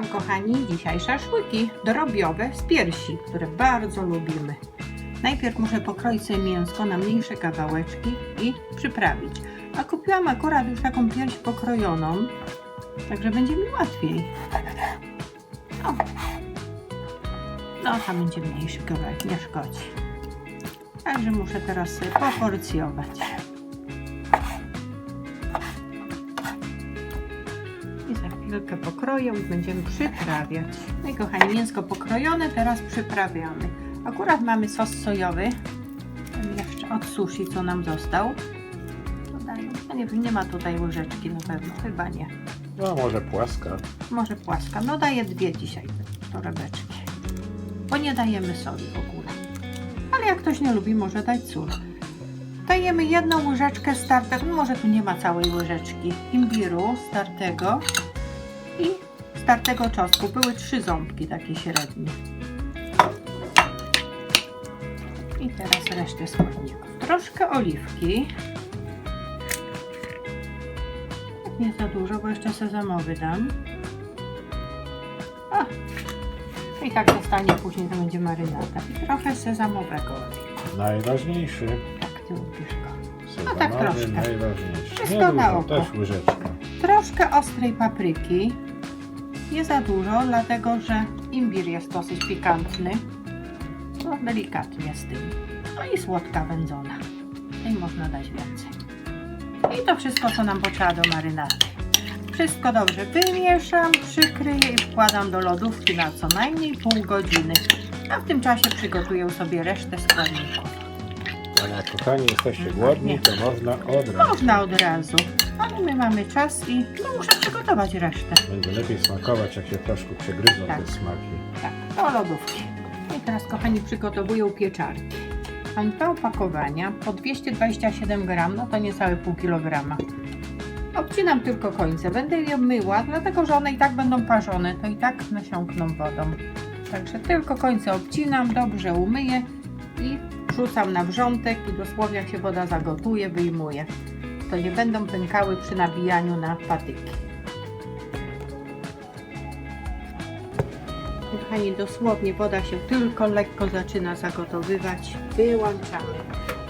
tam, kochani, dzisiaj szaszłyki drobiowe z piersi, które bardzo lubimy. Najpierw muszę pokroić sobie mięsko na mniejsze kawałeczki i przyprawić. A kupiłam akurat już taką pierś pokrojoną, także będzie mi łatwiej. O. No, tam będzie mniejszy kawałek, nie szkodzi. Także muszę teraz sobie poporcjować. Chwilkę pokroję i będziemy przyprawiać. No i kochani, mięsko pokrojone, teraz przyprawiamy. Akurat mamy sos sojowy. Jeszcze od sushi, co nam został. Dodaję. No nie nie ma tutaj łyżeczki na pewno, chyba nie. No może płaska. Może płaska. No daję dwie dzisiaj torebeczki. Bo nie dajemy soli w ogóle. Ale jak ktoś nie lubi, może dać sól. Dajemy jedną łyżeczkę startego, no może tu nie ma całej łyżeczki, imbiru startego i startego czosnku. Były trzy ząbki takie średnie. I teraz resztę składników. Troszkę oliwki. Nie za dużo, bo jeszcze sezamowy dam. O! I tak zostanie później, to będzie marynata. I trochę sezamowego oleju. Najważniejszy. Tak, ty lubisz go. No tak troszkę. najważniejszy. Wszystko Nie na dużo, oko. też łyżeczka. Troszkę ostrej papryki. Nie za dużo, dlatego że imbir jest dosyć pikantny. No, delikatnie z tym. No i słodka wędzona. Tej można dać więcej. I to wszystko, co nam potrzeba do marynaty. Wszystko dobrze wymieszam, przykryję i wkładam do lodówki na co najmniej pół godziny. A w tym czasie przygotuję sobie resztę składników. Ale jak kochani jesteście głodni, to można od razu. Można od razu, ale my mamy czas i no, muszę przygotować resztę. Będzie lepiej smakować, jak się troszkę przegryzą Tak. te smaki. Tak, do lodówki. I teraz, kochani, przygotowuję pieczarki. Mam dwa opakowania po 227 gram, no to niecałe pół kilograma. Obcinam tylko końce. Będę je myła, dlatego że one i tak będą parzone, to i tak nasiąkną wodą. Także tylko końce obcinam, dobrze umyję i wrzucam na wrzątek i dosłownie jak się woda zagotuje, wyjmuję. To nie będą pękały przy nabijaniu na patyki. Kochani, dosłownie woda się tylko lekko zaczyna zagotowywać. Wyłączamy,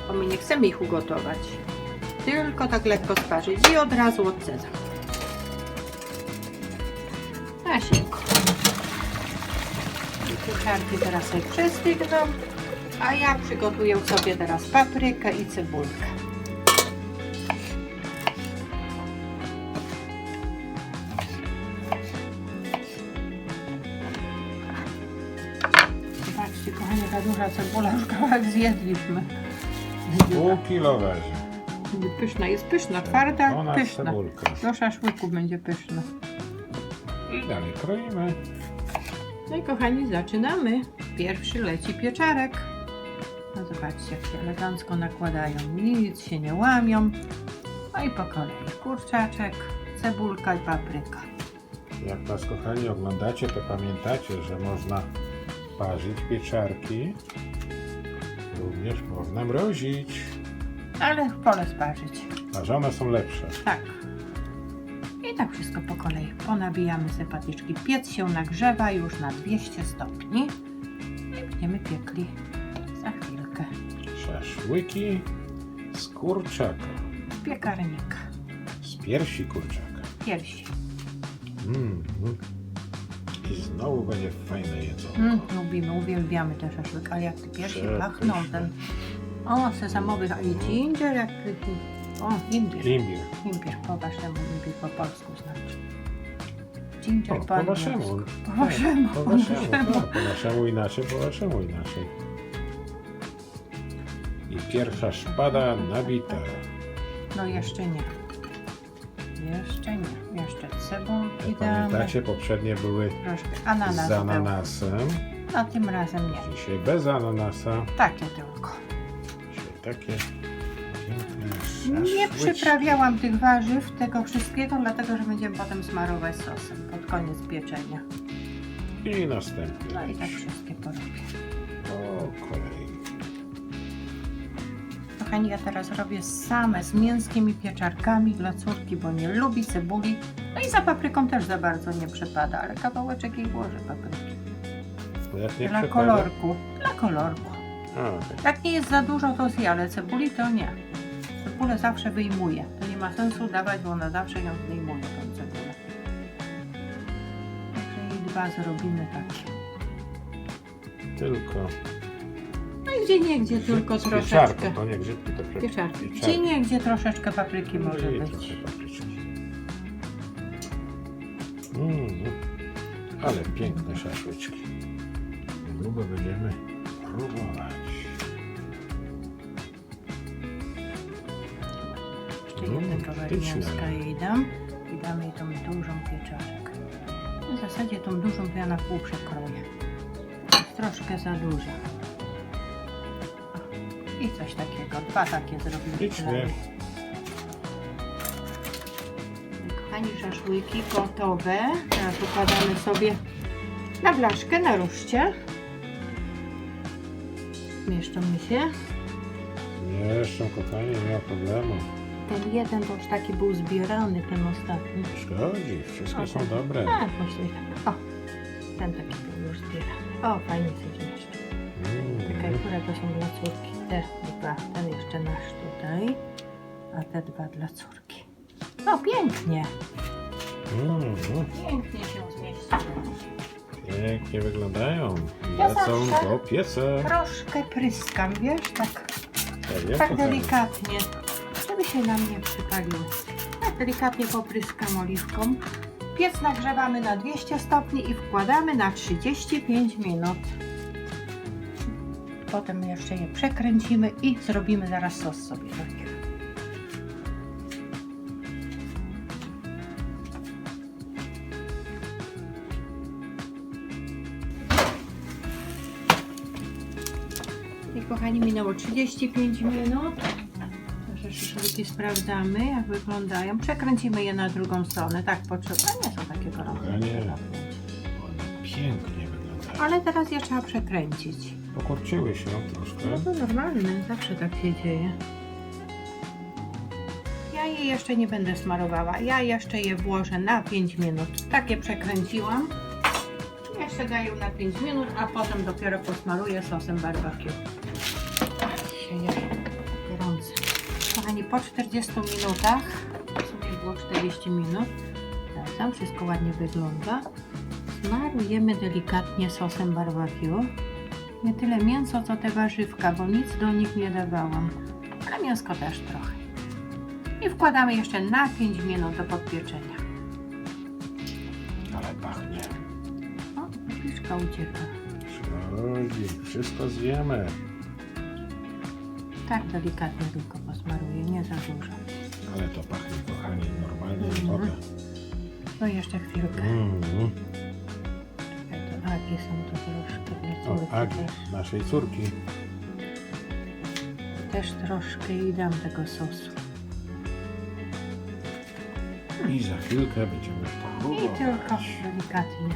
bo my nie chcemy ich ugotować. Tylko tak lekko sparzyć i od razu odcedzam. Na siłko. I pieczarki teraz sobie przestygną, a ja przygotuję sobie teraz paprykę i cebulkę. Zobaczcie, kochanie, ta duża cebula już kawałek zjedliśmy. Pół kilo weźmie. Pyszna, jest pyszna, twarda, Ona pyszna. cebulka. Do szaszłyku będzie pyszna. I dalej kroimy. No i kochani, zaczynamy. Pierwszy leci pieczarek. No zobaczcie, jak się elegancko nakładają. Nic się nie łamią. No i po kolei kurczaczek, cebulka i papryka. Jak nas kochani oglądacie, to pamiętacie, że można parzyć pieczarki. Również można mrozić. Ale wolę sparzyć. Parzone są lepsze. Tak. I tak wszystko po kolei. Ponabijamy sobie patyczki. Piec się nagrzewa już na 200 stopni. I będziemy piekli za chwilkę. Szaszłyki z kurczaka. Z piekarnika. Z piersi kurczaka. Piersi. Mm, mm. I znowu będzie fajne jedzonko. Mm, lubimy, uwielbiamy te szaszłyk, ale jak te piersi Przepyszne. pachną, ten... O, sezamowy i ginger, jak... O, imbir. Imbir. Imbir, po waszemu imbir po polsku znaczy. Ginger O, po, po angielsku. waszemu. Po waszemu. Po waszemu, tak, po naszemu inaczej, po waszemu inaczej. I pierwsza szpada nabita. No jeszcze nie. Jeszcze nie. Jeszcze cebulki damy. pamiętacie, poprzednie były Troszkę ananas z był. ananasem. No tym razem nie. Dzisiaj bez ananasa. Takie tylko. Dzisiaj takie piękne Nie przyprawiałam tych warzyw, tego wszystkiego, dlatego że będziemy potem smarować sosem pod koniec pieczenia. I następny. No i tak wszystkie porobię. Po kolei. Kochani, ja teraz robię same z mięskiem i pieczarkami dla córki, bo nie lubi cebuli. No i za papryką też za bardzo nie przepada, ale kawałeczek jej włożę papryki. Jak nie Dla przepada- kolorku. Dla kolorku. A. Jak nie jest za dużo, to zje, ale cebuli to nie. Cebulę zawsze wyjmuję. To nie ma sensu dawać, bo ona zawsze ją wyjmuje, tą cebulę. Także i dwa zrobimy takie. Tylko. Gdzie nie, gdzie tylko troszeczkę. pieczarką, to nie grzybki, to Pieczarki. pieczarki. Gdzie nie, gdzie troszeczkę papryki może I być. trochę papryczki. Mm, ale piękne szaszłyczki. Niedługo będziemy próbować. Jeszcze jeden kawałek pyszne. mięska jej dam. I damy jej tą dużą pieczarkę. W zasadzie tą dużą to ja na pół przekroję. Jest troszkę za duża. I coś takiego. Dwa takie zrobimy. Kochani, szaszłyki gotowe. Teraz układamy sobie na blaszkę, na ruszcie. Mieszczą mi się. Jeszcze, kochanie, nie ma problemu. Ten jeden to już taki był zbierany, ten ostatni. Szkodzi, wszystkie są dobre. Tak, myślę. O, ten taki był już zbierany. O, fajnie zmieszczą. Czekaj, Mm, które to są dla córki? Te dwa, ten jeszcze nasz tutaj, a te dwa dla córki. No, pięknie. mm, Pięknie się zmieściły. pięknie wyglądają. Ja Lecą zawsze- do pieca. Troszkę pryskam, wiesz, tak, Ja wiem, tak delikatnie, żeby się nam nie przypaliły. Tak delikatnie popryskam oliwką. Piec nagrzewamy na 200 stopni i wkładamy na 35 minut. Potem jeszcze je przekręcimy i zrobimy zaraz sos sobie do nich. I kochani, minęło 35 minut. Nasze szyszłyki sprawdzamy, jak wyglądają. Przekręcimy je na drugą stronę. Tak, potrzeba. Nie są takie gorące. Kochanie. One pięknie wyglądają. Ale teraz je trzeba przekręcić. Pokurczyły się troszkę. No to normalne, zawsze tak się dzieje. Ja je jeszcze nie będę smarowała. Ja jeszcze je włożę na 5 minut. Takie przekręciłam. Jeszcze daję na 5 minut, a potem dopiero posmaruję sosem barbecue. Gorące. Kochani, po 40 minutach, w sumie było 40 minut, tam wszystko ładnie wygląda. Smarujemy delikatnie sosem barbecue. Nie tyle mięso, co te warzywka, bo nic do nich nie dawałam. Ale mięsko też trochę. I wkładamy jeszcze na 5 minut do podpieczenia. Ale pachnie. O, papryczka ucieka. Szkodzi, wszystko zjemy. Tak delikatnie tylko posmaruję, nie za dużo. Ale to pachnie, kochani, normalnie nie Mhm. mogę. No jeszcze chwilkę. Mm. Są to troszkę dla O, córki Agi, też. naszej córki. Też troszkę i dam tego sosu. I za chwilkę będziemy I tylko delikatnie.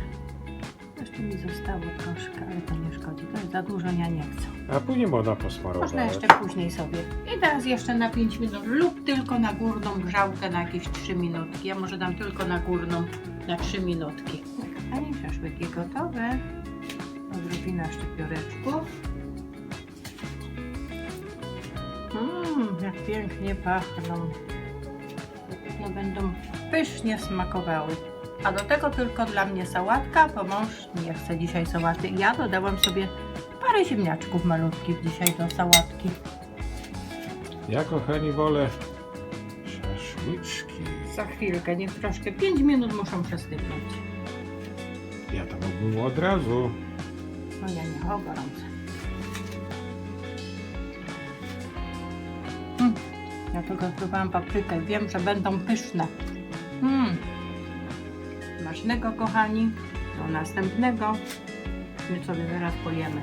Jeszcze mi zostało troszkę, ale to nie szkodzi. To jest za dużo, ja nie chcę. A później można posmarować. Można jeszcze później sobie. I teraz jeszcze na 5 minut lub tylko na górną grzałkę na jakieś 3 minutki. Ja może dam tylko na górną na 3 minutki. Kochani, szaszłyki gotowe. Odrobina szczypioreczków. Mmm, jak pięknie pachną. No będą pysznie smakowały. A do tego tylko dla mnie sałatka, bo mąż nie chce dzisiaj sałaty. Ja dodałam sobie parę ziemniaczków malutkich dzisiaj do sałatki. Ja, kochani, wolę szaszłyczki. Za chwilkę, niech troszkę, 5 minut muszą przestygnąć. Ja to mógłbym od razu. No ja nie, o gorące. Mm, ja tylko spróbowałam paprykę, wiem, że będą pyszne. Mm. Smacznego, kochani. Do następnego. My sobie zaraz pojemy.